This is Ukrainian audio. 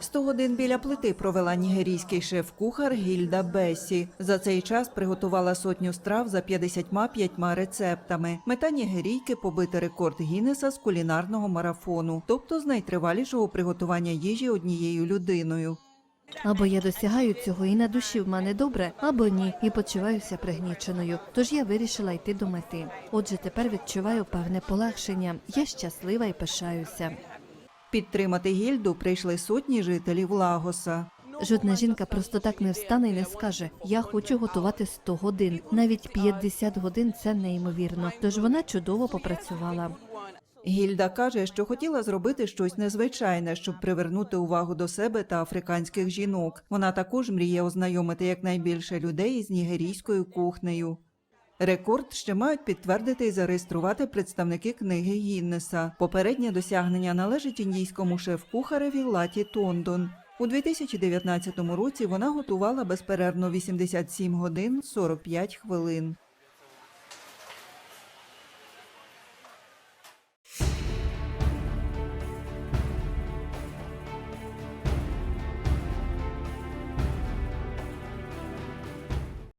100 годин біля плити провела нігерійський шеф-кухар Гільда Бесі. За цей час приготувала сотню страв за 55 рецептами. Мета нігерійки побити рекорд Гіннеса з кулінарного марафону, тобто з найтривалішого приготування їжі однією людиною. Або я досягаю цього і на душі в мене добре, або ні, і почуваюся пригніченою. Тож я вирішила йти до мети. Отже, тепер відчуваю певне полегшення. Я щаслива і пишаюся. Підтримати гільду прийшли сотні жителів Лагоса. Жодна жінка просто так не встане і не скаже: Я хочу готувати 100 годин. Навіть 50 годин це неймовірно. Тож вона чудово попрацювала. Гільда каже, що хотіла зробити щось незвичайне, щоб привернути увагу до себе та африканських жінок. Вона також мріє ознайомити якнайбільше людей із нігерійською кухнею. Рекорд ще мають підтвердити і зареєструвати представники книги Гіннеса. Попереднє досягнення належить індійському шеф-кухареві Латі Тондон. У 2019 році вона готувала безперервно 87 годин 45 хвилин.